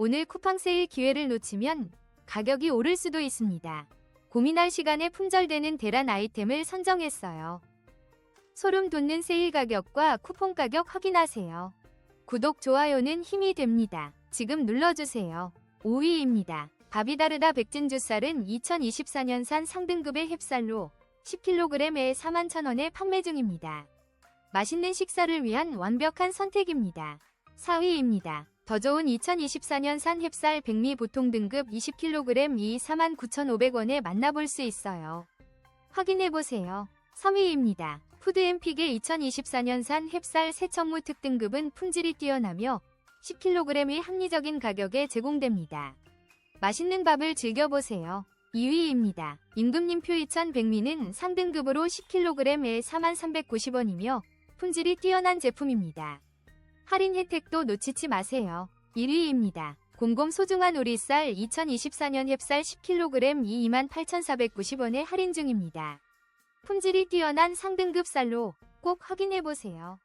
오늘 쿠팡 세일 기회를 놓치면 가격이 오를 수도 있습니다. 고민할 시간에 품절되는 대란 아이템을 선정했어요. 소름 돋는 세일 가격과 쿠폰 가격 확인하세요. 구독, 좋아요는 힘이 됩니다. 지금 눌러주세요. 5위입니다. 바비다르다 백진주쌀은 2024년산 상등급의 햅쌀로 10kg에 41,000원에 판매 중입니다. 맛있는 식사를 위한 완벽한 선택입니다. 4위입니다. 더 좋은 2024년 산 햅쌀 백미 보통 등급 20kg 이 49,500원에 만나볼 수 있어요. 확인해보세요. 3위입니다. 푸드엠픽의 2024년 산 햅쌀 새천무 특등급은 품질이 뛰어나며 10kg의 합리적인 가격에 제공됩니다. 맛있는 밥을 즐겨보세요. 2위입니다. 임금님표 2100미는 상등급으로 10kg에 4390원이며 품질이 뛰어난 제품입니다. 할인 혜택도 놓치지 마세요. 1위입니다. 곰곰 소중한 오리쌀 2024년 햅쌀 10kg 이 28,490원에 할인 중입니다. 품질이 뛰어난 상등급 쌀로 꼭 확인해보세요.